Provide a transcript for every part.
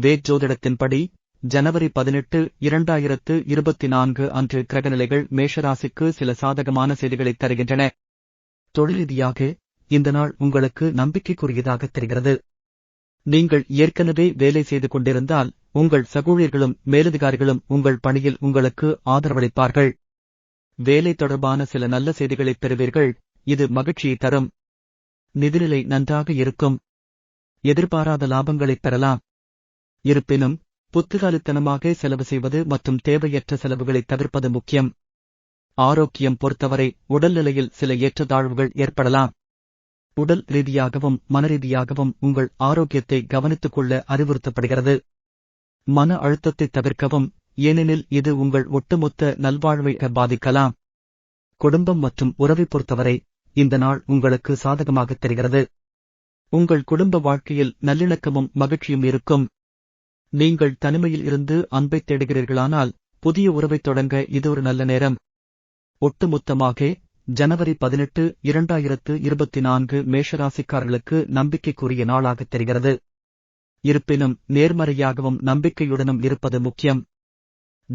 வேத் ஜனவரி பதினெட்டு இரண்டாயிரத்து இருபத்தி நான்கு அன்று கிரகநிலைகள் மேஷராசிக்கு சில சாதகமான செய்திகளை தருகின்றன. தொழில் ரீதியாக இந்த நாள் உங்களுக்கு நம்பிக்கைக்குரியதாக தெரிகிறது. நீங்கள் ஏற்கனவே வேலை செய்து கொண்டிருந்தால் உங்கள் சகூழியர்களும் மேலதிகாரிகளும் உங்கள் பணியில் உங்களுக்கு ஆதரவளிப்பார்கள். வேலை தொடர்பான சில நல்ல செய்திகளை பெறுவீர்கள். இது மகிழ்ச்சியை தரும். நிதிநிலை நன்றாக இருக்கும். எதிர்பாராத லாபங்களைப் பெறலாம். இருப்பினும் புத்துகாலித்தனமாக செலவு செய்வது மற்றும் தேவையற்ற செலவுகளை தவிர்ப்பது முக்கியம். ஆரோக்கியம் பொறுத்தவரை உடல்நிலையில் சில ஏற்றத்தாழ்வுகள் ஏற்படலாம். உடல் ரீதியாகவும் மனரீதியாகவும் உங்கள் ஆரோக்கியத்தை கவனித்துக் கொள்ள அறிவுறுத்தப்படுகிறது. மன அழுத்தத்தை தவிர்க்கவும் ஏனெனில் இது உங்கள் ஒட்டுமொத்த நல்வாழ்வை பாதிக்கலாம். குடும்பம் மற்றும் உறவை பொறுத்தவரை இந்த நாள் உங்களுக்கு சாதகமாகத் தெரிகிறது. உங்கள் குடும்ப வாழ்க்கையில் நல்லிணக்கமும் மகிழ்ச்சியும் இருக்கும். நீங்கள் தனிமையில் இருந்து அன்பை தேடுகிறீர்களானால் புதிய உறவைத் தொடங்க இது ஒரு நல்ல நேரம். ஒட்டுமொத்தமாக ஜனவரி பதினெட்டு இரண்டாயிரத்து இருபத்தி நான்கு மேஷராசிக்காரர்களுக்கு நம்பிக்கைக்குரிய நாளாகத் தெரிகிறது. இருப்பினும் நேர்மறையாகவும் நம்பிக்கையுடனும் இருப்பது முக்கியம்.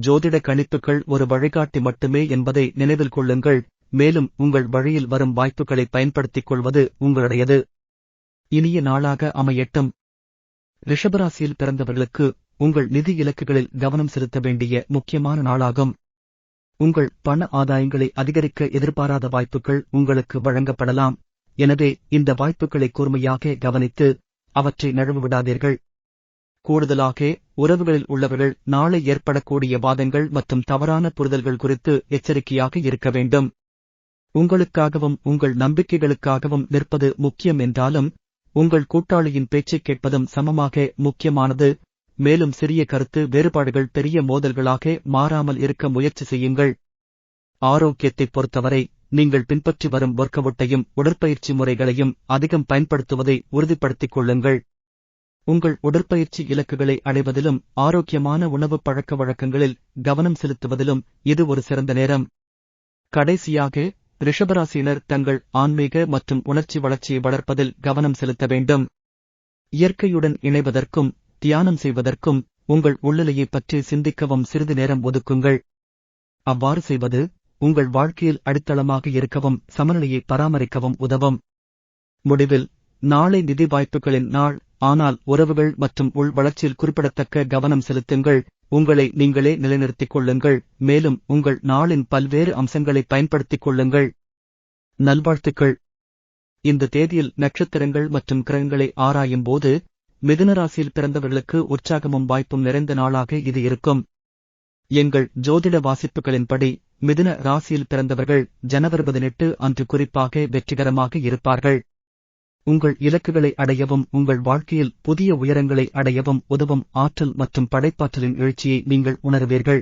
ஜோதிட கணிப்புகள் ஒரு வழிகாட்டி மட்டுமே என்பதை நினைவில் கொள்ளுங்கள். மேலும் உங்கள் வழியில் வரும் வாய்ப்புகளை பயன்படுத்திக் கொள்வது உங்களுடையது. இனிய நாளாக அமையட்டும். ரிஷபராசியில் பிறந்தவர்களுக்கு உங்கள் நிதி இலக்குகளில் கவனம் செலுத்த வேண்டிய முக்கியமான நாளாகும். உங்கள் பண ஆதாயங்களை அதிகரிக்க எதிர்பாராத வாய்ப்புகள் உங்களுக்கு வழங்கப்படலாம். எனவே இந்த வாய்ப்புகளை கூர்மையாக கவனித்து அவற்றை நழுவு விடாதீர்கள். கூடுதலாக உறவுகளில் உள்ளவர்கள் நாளை ஏற்படக்கூடிய வாதங்கள் மற்றும் தவறான புரிதல்கள் குறித்து எச்சரிக்கையாக இருக்க வேண்டும். உங்களுக்காகவும் உங்கள் நம்பிக்கைகளுக்காகவும் நிற்பது முக்கியம் என்றாலும் உங்கள் கூட்டாளியின் பேச்சைக் கேட்பதும் சமமாக முக்கியமானது. மேலும் சிறிய கருத்து வேறுபாடுகள் பெரிய மோதல்களாக மாறாமல் இருக்க முயற்சி செய்யுங்கள். ஆரோக்கியத்தைப் பொறுத்தவரை நீங்கள் பின்பற்றி வரும் ஒர்க்கவுட்டையும் உடற்பயிற்சி முறைகளையும் அதிகம் பயன்படுத்துவதை உறுதிப்படுத்திக் கொள்ளுங்கள். உங்கள் உடற்பயிற்சி இலக்குகளை அடைவதிலும் ஆரோக்கியமான உணவு பழக்க வழக்கங்களில் கவனம் செலுத்துவதிலும் இது ஒரு சிறந்த நேரம். கடைசியாக ரிஷபராசியினர் தங்கள் ஆன்மீக மற்றும் உணர்ச்சி வளர்ச்சியை வளர்ப்பதில் கவனம் செலுத்த வேண்டும். இயற்கையுடன் இணைவதற்கும் தியானம் செய்வதற்கும் உங்கள் உள்ளலையைப் பற்றி சிந்திக்கவும் சிறிது நேரம் ஒதுக்குங்கள். அவ்வாறு செய்வது உங்கள் வாழ்க்கையில் அடித்தளமாக இருக்கவும் சமநிலையை பராமரிக்கவும் உதவும். முடிவில் நாளை நிதி வாய்ப்புகளின் நாள் ஆனால் உறவுகள் மற்றும் உள் வளர்ச்சியில் குறிப்பிடத்தக்க கவனம் செலுத்துங்கள். உங்களை நீங்களே நிலைநிறுத்திக் கொள்ளுங்கள். மேலும் உங்கள் நாளின் பல்வேறு அம்சங்களை பயன்படுத்திக் கொள்ளுங்கள். நல்வாழ்த்துக்கள். இந்த தேதியில் நட்சத்திரங்கள் மற்றும் கிரகங்களை ஆராயும் போது மிதுனராசியில் பிறந்தவர்களுக்கு உற்சாகமும் வாய்ப்பும் நிறைந்த நாளாக இது இருக்கும். எங்கள் ஜோதிட வாசிப்புகளின்படி மிதுன ராசியில் பிறந்தவர்கள் ஜனவரி பதினெட்டு அன்று குறிப்பாக வெற்றிகரமாக இருப்பார்கள். உங்கள் இலக்குகளை அடையவும் உங்கள் வாழ்க்கையில் புதிய உயரங்களை அடையவும் உதவும் ஆற்றல் மற்றும் படைப்பாற்றலின் எழுச்சியை நீங்கள் உணருவீர்கள்.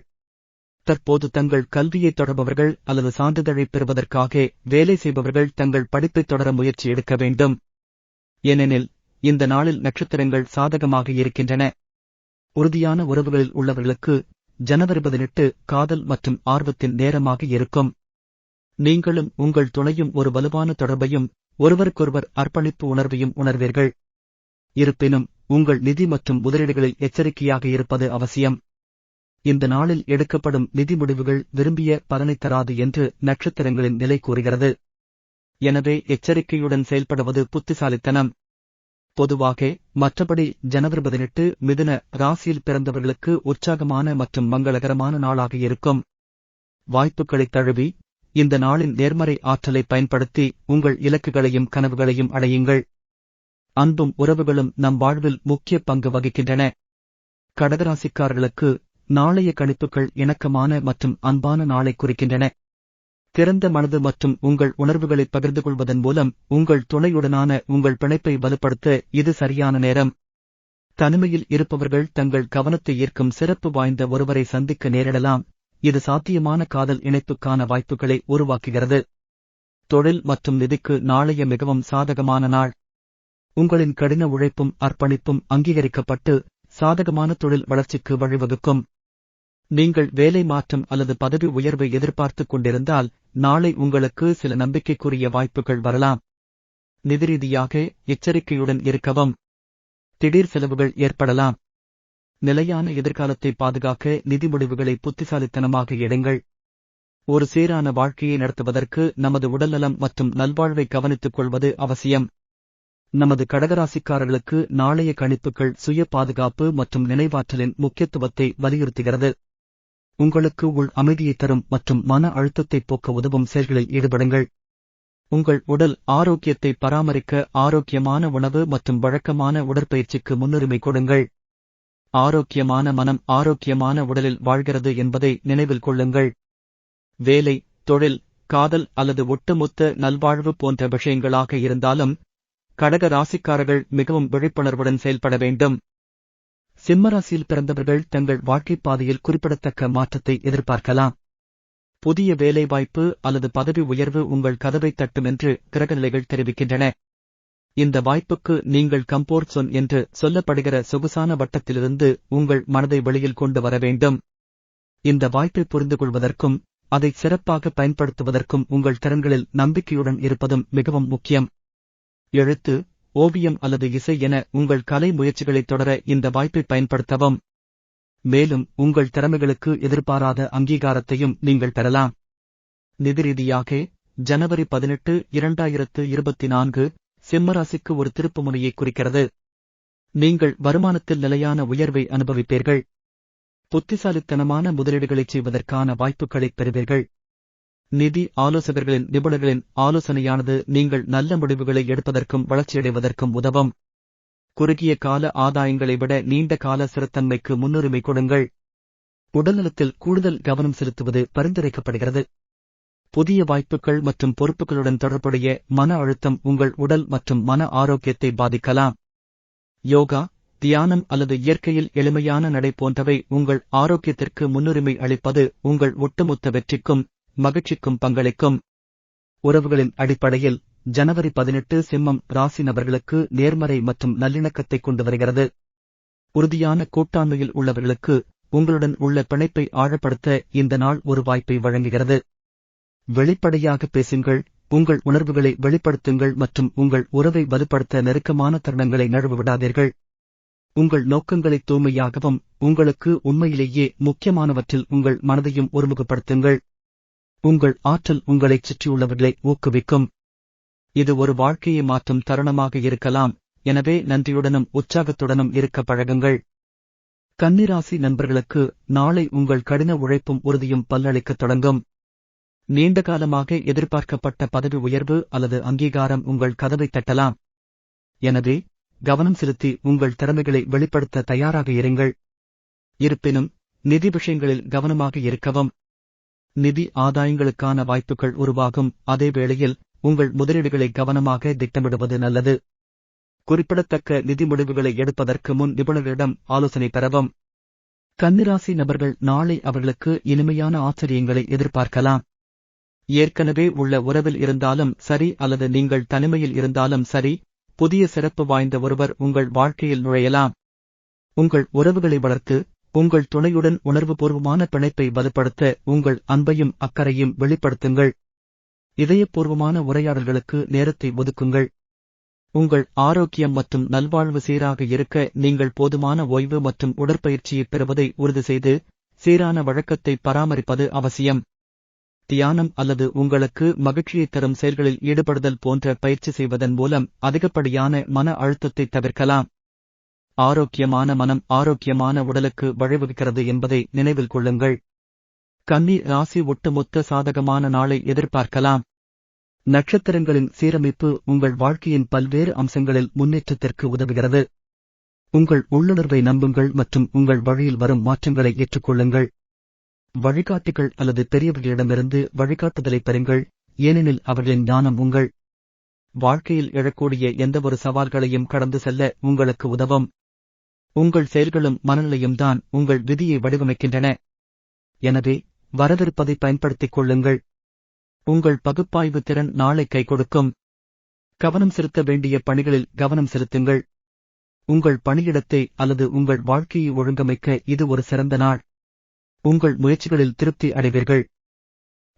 தற்போது தங்கள் கல்வியை தொடர்பவர்கள் அல்லது சான்றிதழை பெறுவதற்காக வேலை செய்பவர்கள் தங்கள் படிப்பை தொடர முயற்சி எடுக்க வேண்டும். ஏனெனில் இந்த நாளில் நட்சத்திரங்கள் சாதகமாக இருக்கின்றன. உறுதியான உறவுகளில் உள்ளவர்களுக்கு ஜனவரி பதினெட்டு காதல் மற்றும் ஆர்வத்தின் நேரமாக இருக்கும். நீங்களும் உங்கள் துணையும் ஒரு வலுவான தொடர்பையும் ஒருவருக்கொருவர் அர்ப்பணிப்பு உணர்வையும் உணர்வீர்கள். இருப்பினும் உங்கள் நிதி மற்றும் முதலீடுகளில் எச்சரிக்கையாக இருப்பது அவசியம். இந்த நாளில் எடுக்கப்படும் நிதி முடிவுகள் விரும்பிய பலனை தராது என்று நட்சத்திரங்களின் நிலை கூறுகிறது. எனவே எச்சரிக்கையுடன் செயல்படுவது புத்திசாலித்தனம். பொதுவாக மற்றபடி ஜனவரி பதினெட்டு மிதுன ராசியில் பிறந்தவர்களுக்கு உற்சாகமான மற்றும் மங்களகரமான நாளாக இருக்கும். வாய்ப்புகளை தழுவி இந்த நாளின் நேர்மறை ஆற்றலை பயன்படுத்தி உங்கள் இலக்குகளையும் கனவுகளையும் அடையுங்கள். அன்பும் உறவுகளும் நம் வாழ்வில் முக்கிய பங்கு வகிக்கின்றன. கடகராசிக்காரர்களுக்கு நாளைய கணிப்புகள் இணக்கமான மற்றும் அன்பான நாளை குறிக்கின்றன. திறந்த மனது மற்றும் உங்கள் உணர்வுகளை பகிர்ந்து கொள்வதன் மூலம் உங்கள் துணையுடனான உங்கள் பிணைப்பை வலுப்படுத்த இது சரியான நேரம். தனிமையில் இருப்பவர்கள் தங்கள் கவனத்தை ஈர்க்கும் சிறப்பு வாய்ந்த ஒருவரை சந்திக்க நேரிடலாம். இது சாத்தியமான காதல் இணைப்புக்கான வாய்ப்புகளை உருவாக்குகிறது. தொழில் மற்றும் நிதிக்கு நாளைய மிகவும் சாதகமான நாள். உங்களின் கடின உழைப்பும் அர்ப்பணிப்பும் அங்கீகரிக்கப்பட்டு சாதகமான தொழில் வளர்ச்சிக்கு வழிவகுக்கும். நீங்கள் வேலை மாற்றம் அல்லது பதவி உயர்வை எதிர்பார்த்துக் கொண்டிருந்தால் நாளை உங்களுக்கு சில நம்பிக்கைக்குரிய வாய்ப்புகள் வரலாம். நிதிரீதியாக எச்சரிக்கையுடன் இருக்கவும். திடீர் செலவுகள் ஏற்படலாம். நிலையான எதிர்காலத்தை பாதுகாக்க நிதி முடிவுகளை புத்திசாலித்தனமாக எடுங்கள். ஒரு சீரான வாழ்க்கையை நடத்துவதற்கு நமது உடல்நலம் மற்றும் நல்வாழ்வை கவனித்துக் கொள்வது அவசியம். நமது கடகராசிக்காரர்களுக்கு நாளைய கணிப்புகள் சுய பாதுகாப்பு மற்றும் நினைவாற்றலின் முக்கியத்துவத்தை வலியுறுத்துகிறது. உங்களுக்கு உள் அமைதியை தரும் மற்றும் மன அழுத்தத்தை போக்க உதவும் செயல்களில் ஈடுபடுங்கள். உங்கள் உடல் ஆரோக்கியத்தை பராமரிக்க ஆரோக்கியமான உணவு மற்றும் வழக்கமான உடற்பயிற்சிக்கு முன்னுரிமை கொடுங்கள். ஆரோக்கியமான மனம் ஆரோக்கியமான உடலில் வாழ்கிறது என்பதை நினைவில் கொள்ளுங்கள். வேலை தொழில் காதல் அல்லது ஒட்டுமொத்த நல்வாழ்வு போன்ற விஷயங்களாக இருந்தாலும் கடக ராசிக்காரர்கள் மிகவும் விழிப்புணர்வுடன் செயல்பட வேண்டும். சிம்மராசியில் பிறந்தவர்கள் தங்கள் வாழ்க்கைப் பாதையில் குறிப்பிடத்தக்க மாற்றத்தை எதிர்பார்க்கலாம். புதிய வேலைவாய்ப்பு அல்லது பதவி உயர்வு உங்கள் கதவை தட்டும் என்று கிரகநிலைகள் தெரிவிக்கின்றன. இந்த வாய்ப்புக்கு நீங்கள் கம்போர்ட் சொன் என்று சொல்லப்படுகிற சொகுசான வட்டத்திலிருந்து உங்கள் மனதை வெளியில் கொண்டு வர வேண்டும். இந்த வாய்ப்பை புரிந்து கொள்வதற்கும் அதை சிறப்பாக பயன்படுத்துவதற்கும் உங்கள் திறன்களில் நம்பிக்கையுடன் இருப்பதும் மிகவும் முக்கியம். எழுத்து ஓவியம் அல்லது இசை என உங்கள் கலை முயற்சிகளைத் தொடர இந்த வாய்ப்பை பயன்படுத்தவும். மேலும் உங்கள் திறமைகளுக்கு எதிர்பாராத அங்கீகாரத்தையும் நீங்கள் பெறலாம். நிதி ரீதியாக ஜனவரி பதினெட்டு இரண்டாயிரத்து இருபத்தி நான்கு சிம்மராசிக்கு ஒரு திருப்புமுனையை குறிக்கிறது. நீங்கள் வருமானத்தில் நிலையான உயர்வை அனுபவிப்பீர்கள். புத்திசாலித்தனமான முதலீடுகளைச் செய்வதற்கான வாய்ப்புகளைப் பெறுவீர்கள். நிதி ஆலோசகர்களின் நிபுணர்களின் ஆலோசனையானது நீங்கள் நல்ல முடிவுகளை எடுப்பதற்கும் வளர்ச்சியடைவதற்கும் உதவும். குறுகிய கால ஆதாயங்களை விட நீண்ட கால சிறத்தன்மைக்கு முன்னுரிமை கொடுங்கள். உடல்நலத்தில் கூடுதல் கவனம் செலுத்துவது பரிந்துரைக்கப்படுகிறது. புதிய வாய்ப்புகள் மற்றும் பொறுப்புகளுடன் தொடர்புடைய மன அழுத்தம் உங்கள் உடல் மற்றும் மன ஆரோக்கியத்தை பாதிக்கலாம். யோகா தியானம் அல்லது இயற்கையில் எளிமையான நடை போன்றவை உங்கள் ஆரோக்கியத்திற்கு முன்னுரிமை அளிப்பது உங்கள் ஒட்டுமொத்த வெற்றிக்கும் மகிழ்ச்சிக்கும் பங்களிக்கும். உறவுகளின் அடிப்படையில் ஜனவரி பதினெட்டு சிம்மம் ராசி நபர்களுக்கு நேர்மறை மற்றும் நல்லிணக்கத்தை கொண்டு வருகிறது. உறுதியான கூட்டாண்மையில் உள்ளவர்களுக்கு உங்களுடன் உள்ள பிணைப்பை ஆழப்படுத்த இந்த நாள் ஒரு வாய்ப்பை வழங்குகிறது. வெளிப்படையாக பேசுங்கள் உங்கள் உணர்வுகளை வெளிப்படுத்துங்கள் மற்றும் உங்கள் உறவை வலுப்படுத்த நெருக்கமான தருணங்களை நழுவு விடாதீர்கள் உங்கள் நோக்கங்களை தூய்மையாகவும் உங்களுக்கு உண்மையிலேயே முக்கியமானவற்றில் உங்கள் மனதையும் ஒருமுகப்படுத்துங்கள். உங்கள் ஆற்றல் உங்களைச் சுற்றியுள்ளவர்களை ஊக்குவிக்கும். இது ஒரு வாழ்க்கையை மாற்றும் தருணமாக இருக்கலாம். எனவே நன்றியுடனும் உற்சாகத்துடனும் இருக்க பழகுங்கள். கன்னிராசி நண்பர்களுக்கு நாளை உங்கள் கடின உழைப்பும் உறுதியும் பல்லளிக்கத் தொடங்கும். நீண்ட காலமாக எதிர்பார்க்கப்பட்ட பதவி உயர்வு அல்லது அங்கீகாரம் உங்கள் கதவை தட்டலாம். எனவே கவனம் செலுத்தி உங்கள் திறமைகளை வெளிப்படுத்த தயாராக இருங்கள். இருப்பினும் நிதி விஷயங்களில் கவனமாக இருக்கவும். நிதி ஆதாயங்களுக்கான வாய்ப்புகள் உருவாகும். அதே வேளையில் உங்கள் முதலீடுகளை கவனமாக திட்டமிடுவது நல்லது. குறிப்பிடத்தக்க நிதி முடிவுகளை எடுப்பதற்கு முன் நிபுணர்களிடம் ஆலோசனை பெறவும். கன்னிராசி நபர்கள் நாளை அவர்களுக்கு இனிமையான ஆச்சரியங்களை எதிர்பார்க்கலாம். ஏற்கனவே உள்ள உறவில் இருந்தாலும் சரி அல்லது நீங்கள் தனிமையில் இருந்தாலும் சரி புதிய சிறப்பு வாய்ந்த ஒருவர் உங்கள் வாழ்க்கையில் நுழையலாம். உங்கள் உறவுகளை வளர்த்து உங்கள் துணையுடன் உணர்வுபூர்வமான பிணைப்பை வலுப்படுத்த உங்கள் அன்பையும் அக்கறையும் வெளிப்படுத்துங்கள். இதயபூர்வமான உரையாடல்களுக்கு நேரத்தை ஒதுக்குங்கள். உங்கள் ஆரோக்கியம் மற்றும் நல்வாழ்வு சீராக இருக்க நீங்கள் போதுமான ஓய்வு மற்றும் உடற்பயிற்சியை பெறுவதை உறுதி செய்து சீரான வழக்கத்தை பராமரிப்பது அவசியம். தியானம் அல்லது உங்களுக்கு மகிழ்ச்சியை தரும் செயல்களில் ஈடுபடுதல் போன்ற பயிற்சி செய்வதன் மூலம் அதிகப்படியான மன அழுத்தத்தை தவிர்க்கலாம். ஆரோக்கியமான மனம் ஆரோக்கியமான உடலுக்கு வழிவகுக்கிறது என்பதை நினைவில் கொள்ளுங்கள். கன்னி ராசி ஒட்டுமொத்த சாதகமான நாளை எதிர்பார்க்கலாம். நட்சத்திரங்களின் சீரமைப்பு உங்கள் வாழ்க்கையின் பல்வேறு அம்சங்களில் முன்னேற்றத்திற்கு உதவுகிறது. உங்கள் உள்ளுணர்வை நம்புங்கள் மற்றும் உங்கள் வழியில் வரும் மாற்றங்களை ஏற்றுக்கொள்ளுங்கள். வழிகாட்டிகள் அல்லது பெரியவர்களிடமிருந்து வழிகாட்டுதலை பெறுங்கள். ஏனெனில் அவர்களின் ஞானம் உங்கள் வாழ்க்கையில் எழக்கூடிய எந்தவொரு சவால்களையும் கடந்து செல்ல உங்களுக்கு உதவும். உங்கள் செயல்களும் மனநிலையும் தான் உங்கள் விதியை வடிவமைக்கின்றன. எனவே வரவிருப்பதை பயன்படுத்திக் கொள்ளுங்கள். உங்கள் பகுப்பாய்வு திறன் நாளை கை கொடுக்கும். கவனம் செலுத்த வேண்டிய பணிகளில் கவனம் செலுத்துங்கள். உங்கள் பணியிடத்தை அல்லது உங்கள் வாழ்க்கையை ஒழுங்கமைக்க இது ஒரு சிறந்த நாள். உங்கள் முயற்சிகளில் திருப்தி அடைவீர்கள்.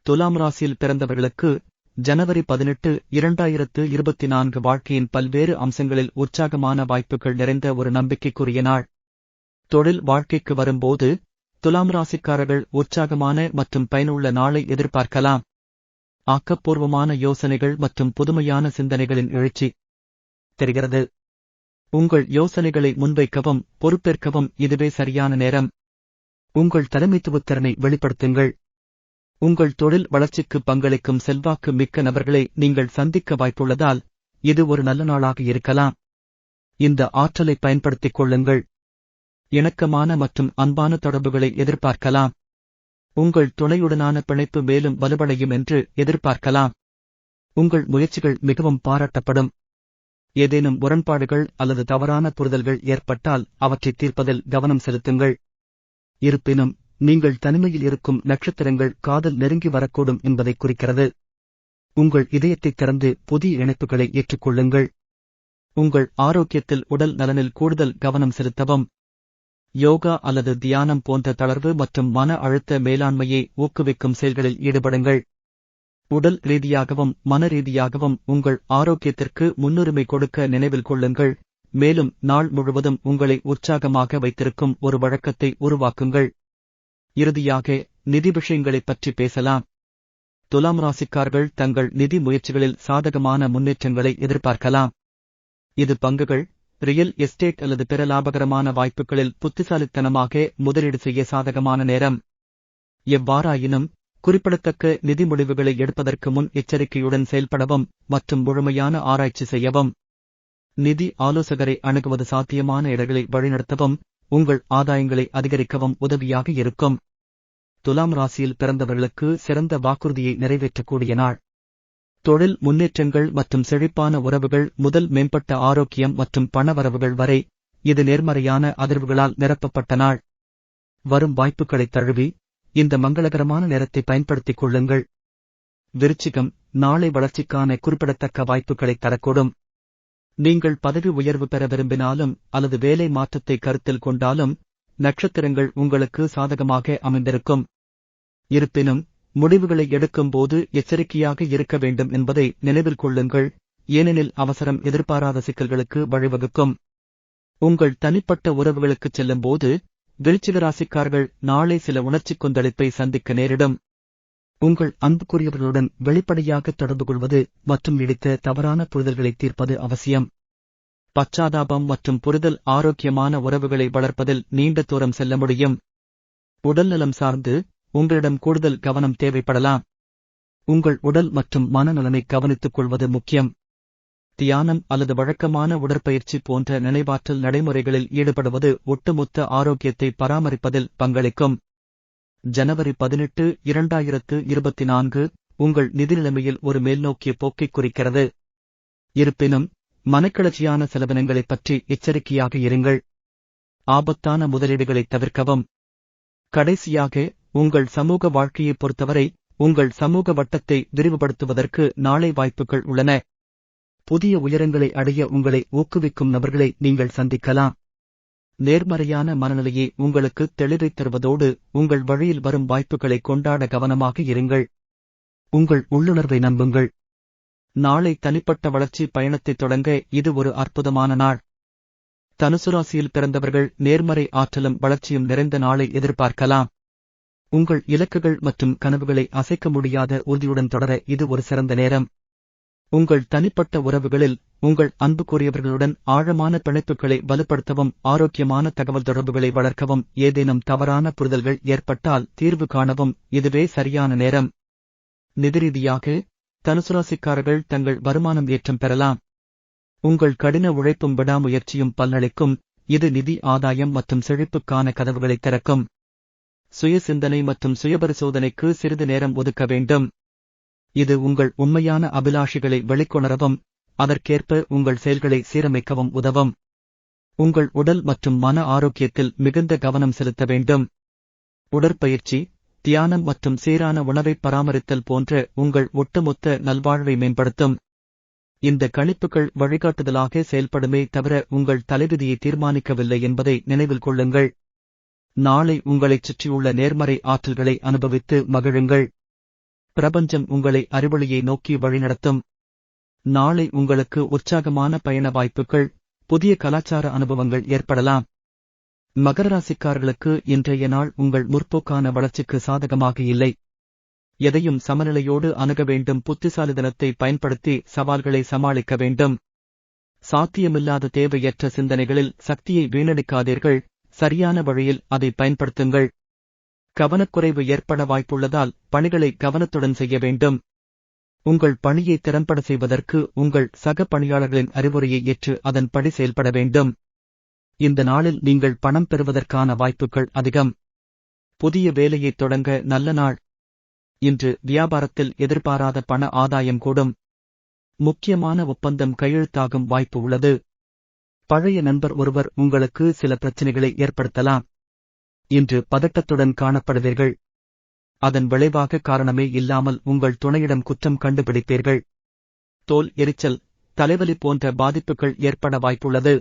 துலாம் ராசியில் பிறந்தவர்களுக்கு ஜனவரி பதினெட்டு இரண்டாயிரத்து இருபத்தி நான்கு வாழ்க்கையின் பல்வேறு அம்சங்களில் உற்சாகமான வாய்ப்புகள் நிறைந்த ஒரு நம்பிக்கைக்குரிய நாள். தொழில் வாழ்க்கைக்கு வரும்போது துலாம் ராசிக்காரர்கள் உற்சாகமான மற்றும் பயனுள்ள நாளை எதிர்பார்க்கலாம். ஆக்கப்பூர்வமான யோசனைகள் மற்றும் புதுமையான சிந்தனைகளின் எழுச்சி. தெரிகிறது. உங்கள் யோசனைகளை முன்வைக்கவும் பொறுப்பேற்கவும் இதுவே சரியான நேரம். உங்கள் தலைமைத்துவத் திறனை வெளிப்படுத்துங்கள். உங்கள் தொழில் வளர்ச்சிக்கு பங்களிக்கும் செல்வாக்கு மிக்க நபர்களை நீங்கள் சந்திக்க வாய்ப்புள்ளதால் இது ஒரு நல்ல நாளாக இருக்கலாம். இந்த ஆற்றலை பயன்படுத்திக் கொள்ளுங்கள். இணக்கமான மற்றும் அன்பான தொடர்புகளை எதிர்பார்க்கலாம். உங்கள் துணையுடனான பிணைப்பு மேலும் வலுவடையும் என்று எதிர்பார்க்கலாம். உங்கள் முயற்சிகள் மிகவும் பாராட்டப்படும். ஏதேனும் முரண்பாடுகள் அல்லது தவறான புரிதல்கள் ஏற்பட்டால் அவற்றை தீர்ப்பதில் கவனம் செலுத்துங்கள். இருப்பினும் நீங்கள் தனிமையில் இருக்கும் நட்சத்திரங்கள் காதல் நெருங்கி வரக்கூடும் என்பதை குறிக்கிறது. உங்கள் இதயத்தைத் திறந்து புதிய இணைப்புகளை ஏற்றுக்கொள்ளுங்கள். உங்கள் ஆரோக்கியத்தில் உடல் நலனில் கூடுதல் கவனம் செலுத்தவும். யோகா அல்லது தியானம் போன்ற தளர்வு மற்றும் மன அழுத்த மேலாண்மையை ஊக்குவிக்கும் செயல்களில் ஈடுபடுங்கள். உடல் ரீதியாகவும் மன ரீதியாகவும் உங்கள் ஆரோக்கியத்திற்கு முன்னுரிமை கொடுக்க நினைவில் கொள்ளுங்கள். மேலும் நாள் முழுவதும் உங்களை உற்சாகமாக வைத்திருக்கும் ஒரு வழக்கத்தை உருவாக்குங்கள். இறுதியாக நிதி விஷயங்களைப் பற்றி பேசலாம். துலாம் ராசிக்கார்கள் தங்கள் நிதி முயற்சிகளில் சாதகமான முன்னேற்றங்களை எதிர்பார்க்கலாம். இது பங்குகள் ரியல் எஸ்டேட் அல்லது பிற லாபகரமான வாய்ப்புகளில் புத்திசாலித்தனமாக முதலீடு செய்ய சாதகமான நேரம். எவ்வாறாயினும் குறிப்பிடத்தக்க நிதி முடிவுகளை எடுப்பதற்கு முன் எச்சரிக்கையுடன் செயல்படவும் மற்றும் முழுமையான ஆராய்ச்சி செய்யவும். நிதி ஆலோசகரை அணுகுவது சாத்தியமான இடங்களை வழிநடத்தவும் உங்கள் ஆதாயங்களை அதிகரிக்கவும் உதவியாக இருக்கும். துலாம் ராசியில் பிறந்தவர்களுக்கு சிறந்த வாக்குறுதியை நிறைவேற்றக்கூடிய நாள். தொழில் முன்னேற்றங்கள் மற்றும் செழிப்பான உறவுகள் முதல் மேம்பட்ட ஆரோக்கியம் மற்றும் பணவரவுகள் வரை இது நேர்மறையான அதிர்வுகளால் நிரப்பப்பட்ட நாள். வரும் வாய்ப்புகளைத் தழுவி இந்த மங்களகரமான நேரத்தை பயன்படுத்திக் கொள்ளுங்கள். விருச்சிகம் நாளை வளர்ச்சிக்கான குறிப்பிடத்தக்க வாய்ப்புகளைத் தரக்கூடும். நீங்கள் பதவி உயர்வு பெற விரும்பினாலும் அல்லது வேலை மாற்றத்தை கருத்தில் கொண்டாலும் நட்சத்திரங்கள் உங்களுக்கு சாதகமாக அமைந்திருக்கும். இருப்பினும் முடிவுகளை எடுக்கும்போது எச்சரிக்கையாக இருக்க வேண்டும் என்பதை நினைவில் கொள்ளுங்கள். ஏனெனில் அவசரம் எதிர்பாராத சிக்கல்களுக்கு வழிவகுக்கும். உங்கள் தனிப்பட்ட உறவுகளுக்குச் செல்லும்போது விருச்சிக ராசிக்காரர்கள் நாளை சில உணர்ச்சி கொந்தளிப்பை சந்திக்க நேரிடும். உங்கள் அன்புக்குரியவர்களுடன் வெளிப்படையாக தொடர்பு கொள்வது மற்றும் இடித்த தவறான புரிதல்களை தீர்ப்பது அவசியம். பச்சாதாபம் மற்றும் புரிதல் ஆரோக்கியமான உறவுகளை வளர்ப்பதில் நீண்ட தூரம் செல்ல முடியும். உடல்நலம் சார்ந்து உங்களிடம் கூடுதல் கவனம் தேவைப்படலாம். உங்கள் உடல் மற்றும் மனநலனை கவனித்துக் கொள்வது முக்கியம். தியானம் அல்லது வழக்கமான உடற்பயிற்சி போன்ற நினைவாற்றல் நடைமுறைகளில் ஈடுபடுவது ஒட்டுமொத்த ஆரோக்கியத்தை பராமரிப்பதில் பங்களிக்கும். ஜனவரி பதினெட்டு இரண்டாயிரத்து இருபத்தி நான்கு உங்கள் நிதி நிலைமையில் ஒரு மேல்நோக்கிய போக்கைக் குறிக்கிறது. இருப்பினும் மனக்கிளர்ச்சியான செலவினங்களைப் பற்றி எச்சரிக்கையாக இருங்கள். ஆபத்தான முதலீடுகளைத் தவிர்க்கவும். கடைசியாக உங்கள் சமூக வாழ்க்கையைப் பொறுத்தவரை உங்கள் சமூக வட்டத்தை விரிவுபடுத்துவதற்கு நாளை வாய்ப்புகள் உள்ளன. புதிய உயரங்களை அடைய உங்களை ஊக்குவிக்கும் நபர்களை நீங்கள் சந்திக்கலாம். நேர்மறையான மனநிலையை உங்களுக்கு தெளிரைத் தருவதோடு உங்கள் வழியில் வரும் வாய்ப்புகளை கொண்டாட கவனமாக இருங்கள். உங்கள் உள்ளுணர்வை நம்புங்கள். நாளை தனிப்பட்ட வளர்ச்சி பயணத்தைத் தொடங்க இது ஒரு அற்புதமான நாள். தனுசுராசியில் பிறந்தவர்கள் நேர்மறை ஆற்றலும் வளர்ச்சியும் நிறைந்த நாளை எதிர்பார்க்கலாம். உங்கள் இலக்குகள் மற்றும் கனவுகளை அசைக்க முடியாத உறுதியுடன் தொடர இது ஒரு சிறந்த நேரம். உங்கள் தனிப்பட்ட உறவுகளில் உங்கள் அன்புக்குரியவர்களுடன் ஆழமான பிணைப்புகளை வலுப்படுத்தவும் ஆரோக்கியமான தகவல் தொடர்புகளை வளர்க்கவும் ஏதேனும் தவறான புரிதல்கள் ஏற்பட்டால் தீர்வு காணவும் இதுவே சரியான நேரம். நிதிரீதியாக தனுசுராசிக்காரர்கள் தங்கள் வருமானம் ஏற்றம் பெறலாம். உங்கள் கடின உழைப்பும் விடாமுயற்சியும் பலனளிக்கும். இது நிதி ஆதாயம் மற்றும் செழிப்புக்கான கதவுகளைத் திறக்கும். சுய சிந்தனை மற்றும் சுயபரிசோதனைக்கு சிறிது நேரம் ஒதுக்க வேண்டும். இது உங்கள் உண்மையான அபிலாஷிகளை வெளிக்கொணரவும் அதற்கேற்ப உங்கள் செயல்களை சீரமைக்கவும் உதவும். உங்கள் உடல் மற்றும் மன ஆரோக்கியத்தில் மிகுந்த கவனம் செலுத்த வேண்டும். உடற்பயிற்சி தியானம் மற்றும் சீரான உணவை பராமரித்தல் போன்ற உங்கள் ஒட்டுமொத்த நல்வாழ்வை மேம்படுத்தும். இந்த கணிப்புகள் வழிகாட்டுதலாக செயல்படுமே தவிர உங்கள் தலைவிதியை தீர்மானிக்கவில்லை என்பதை நினைவில் கொள்ளுங்கள். நாளை உங்களைச் சுற்றியுள்ள நேர்மறை ஆற்றல்களை அனுபவித்து மகிழுங்கள். பிரபஞ்சம் உங்களை அறிவொளியை நோக்கி வழிநடத்தும். நாளை உங்களுக்கு உற்சாகமான பயண வாய்ப்புகள் புதிய கலாச்சார அனுபவங்கள் ஏற்படலாம். மகர ராசிக்காரர்களுக்கு இன்றைய நாள் உங்கள் முற்போக்கான வளர்ச்சிக்கு சாதகமாக இல்லை. எதையும் சமநிலையோடு அணுக வேண்டும் புத்திசாலித்தனத்தை பயன்படுத்தி சவால்களை சமாளிக்க வேண்டும். சாத்தியமில்லாத தேவையற்ற சிந்தனைகளில் சக்தியை வீணடிக்காதீர்கள் சரியான வழியில் அதை பயன்படுத்துங்கள். கவனக்குறைவு ஏற்பட வாய்ப்புள்ளதால் பணிகளை கவனத்துடன் செய்ய வேண்டும். உங்கள் பணியை திறம்பட செய்வதற்கு உங்கள் சக பணியாளர்களின் அறிவுரையை ஏற்று அதன்படி செயல்பட வேண்டும். இந்த நாளில் நீங்கள் பணம் பெறுவதற்கான வாய்ப்புகள் அதிகம். புதிய வேலையைத் தொடங்க நல்ல நாள். இன்று வியாபாரத்தில் எதிர்பாராத பண ஆதாயம் கூடும். முக்கியமான ஒப்பந்தம் கையெழுத்தாகும் வாய்ப்பு உள்ளது. பழைய நண்பர் ஒருவர் உங்களுக்கு சில பிரச்சனைகளை ஏற்படுத்தலாம். இன்று பதட்டத்துடன் காணப்படுவீர்கள். அதன் விளைவாக காரணமே இல்லாமல் உங்கள் துணையிடம் குற்றம் கண்டுபிடிப்பீர்கள். தோல் எரிச்சல் தலைவலி போன்ற பாதிப்புகள் ஏற்பட வாய்ப்புள்ளது.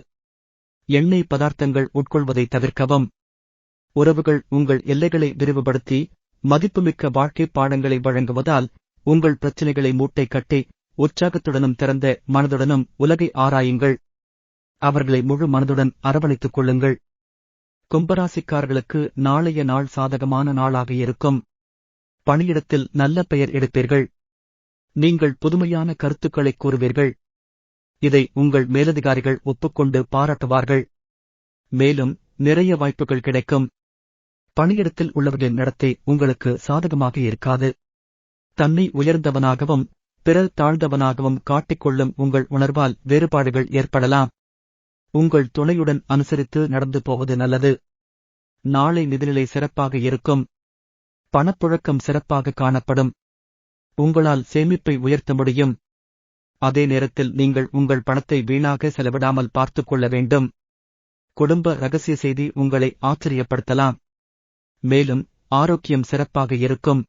எண்ணெய் பதார்த்தங்கள் உட்கொள்வதை தவிர்க்கவும். உறவுகள் உங்கள் எல்லைகளை விரிவுபடுத்தி மதிப்புமிக்க வாழ்க்கை பாடங்களை வழங்குவதால் உங்கள் பிரச்சினைகளை மூட்டை கட்டி உற்சாகத்துடனும் திறந்த மனதுடனும் உலகை ஆராயுங்கள். அவர்களை முழு மனதுடன் அரவணைத்துக் கொள்ளுங்கள். கும்பராசிக்காரர்களுக்கு நாளைய நாள் சாதகமான நாளாக இருக்கும். பணியிடத்தில் நல்ல பெயர் எடுப்பீர்கள். நீங்கள் புதுமையான கருத்துக்களை கூறுவீர்கள். இதை உங்கள் மேலதிகாரிகள் ஒப்புக்கொண்டு பாராட்டுவார்கள். மேலும் நிறைய வாய்ப்புகள் கிடைக்கும். பணியிடத்தில் உள்ளவர்களின் நடத்தை உங்களுக்கு சாதகமாக இருக்காது. தன்னை உயர்ந்தவனாகவும் பிறர் தாழ்ந்தவனாகவும் காட்டிக்கொள்ளும் உங்கள் உணர்வால் வேறுபாடுகள் ஏற்படலாம். உங்கள் துணையுடன் அனுசரித்து நடந்து போவது நல்லது. நாளை நிதிநிலை சிறப்பாக இருக்கும். பணப்புழக்கம் சிறப்பாக காணப்படும். உங்களால் சேமிப்பை உயர்த்த முடியும். அதே நேரத்தில் நீங்கள் உங்கள் பணத்தை வீணாக செலவிடாமல் பார்த்துக் கொள்ள வேண்டும். குடும்ப ரகசிய செய்தி உங்களை ஆச்சரியப்படுத்தலாம். மேலும் ஆரோக்கியம் சிறப்பாக இருக்கும்.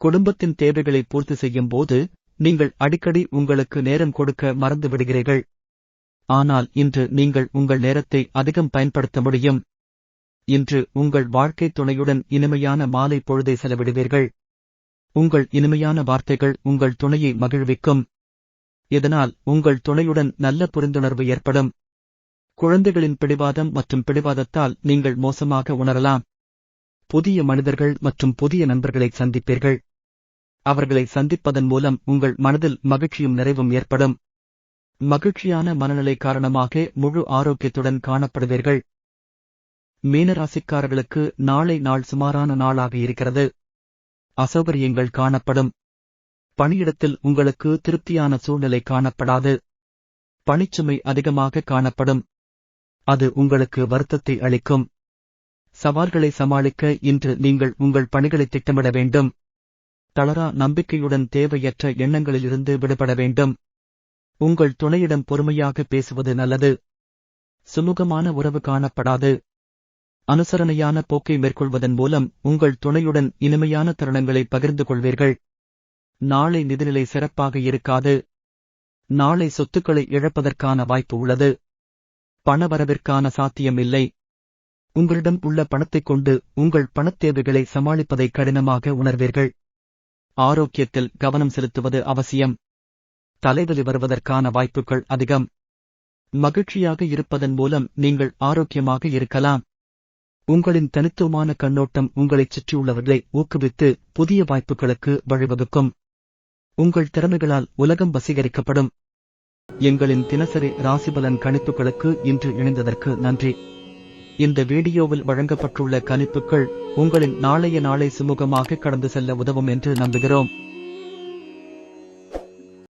குடும்பத்தின் தேவைகளை பூர்த்தி செய்யும் போது நீங்கள் அடிக்கடி உங்களுக்கு நேரம் கொடுக்க மறந்து விடுகிறீர்கள் ஆனால் இன்று நீங்கள் உங்கள் நேரத்தை அதிகம் பயன்படுத்த முடியும். இன்று உங்கள் வாழ்க்கை துணையுடன் இனிமையான மாலை பொழுதை செலவிடுவீர்கள். உங்கள் இனிமையான வார்த்தைகள் உங்கள் துணையை மகிழ்விக்கும். இதனால் உங்கள் துணையுடன் நல்ல புரிந்துணர்வு ஏற்படும். குழந்தைகளின் பிடிவாதம் மற்றும் பிடிவாதத்தால் நீங்கள் மோசமாக உணரலாம். புதிய மனிதர்கள் மற்றும் புதிய நண்பர்களை சந்திப்பீர்கள். அவர்களை சந்திப்பதன் மூலம் உங்கள் மனதில் மகிழ்ச்சியும் நிறைவும் ஏற்படும். மகிழ்ச்சியான மனநிலை காரணமாக முழு ஆரோக்கியத்துடன் காணப்படுவீர்கள். மீனராசிக்காரர்களுக்கு நாளை நாள் சுமாரான நாளாக இருக்கிறது. அசௌகரியங்கள் காணப்படும். பணியிடத்தில் உங்களுக்கு திருப்தியான சூழ்நிலை காணப்படாது. பணிச்சுமை அதிகமாக காணப்படும். அது உங்களுக்கு வருத்தத்தை அளிக்கும். சவால்களை சமாளிக்க இன்று நீங்கள் உங்கள் பணிகளை திட்டமிட வேண்டும். தளரா நம்பிக்கையுடன் தேவையற்ற எண்ணங்களிலிருந்து விடுபட வேண்டும். உங்கள் துணையிடம் பொறுமையாக பேசுவது நல்லது. சுமூகமான உறவு காணப்படாது. அனுசரணையான போக்கை மேற்கொள்வதன் மூலம் உங்கள் துணையுடன் இனிமையான தருணங்களை பகிர்ந்து கொள்வீர்கள். நாளை நிதிநிலை சிறப்பாக இருக்காது. நாளை சொத்துக்களை இழப்பதற்கான வாய்ப்பு உள்ளது. பணவரவிற்கான சாத்தியம் இல்லை. உங்களிடம் உள்ள பணத்தைக் கொண்டு உங்கள் பணத் தேவைகளை சமாளிப்பதை கடினமாக உணர்வீர்கள். ஆரோக்கியத்தில் கவனம் செலுத்துவது அவசியம். தலைவலி வருவதற்கான வாய்ப்புகள் அதிகம். மகிழ்ச்சியாக இருப்பதன் மூலம் நீங்கள் ஆரோக்கியமாக இருக்கலாம். உங்களின் தனித்துவமான கண்ணோட்டம் உங்களைச் சுற்றியுள்ளவர்களை ஊக்குவித்து புதிய வாய்ப்புகளுக்கு வழிவகுக்கும். உங்கள் திறமைகளால் உலகம் வசீகரிக்கப்படும். எங்களின் தினசரி ராசிபலன் கணிப்புகளுக்கு இன்று இணைந்ததற்கு நன்றி. இந்த வீடியோவில் வழங்கப்பட்டுள்ள கணிப்புகள் உங்களின் நாளைய நாளை சுமூகமாக கடந்து செல்ல உதவும் என்று நம்புகிறோம்.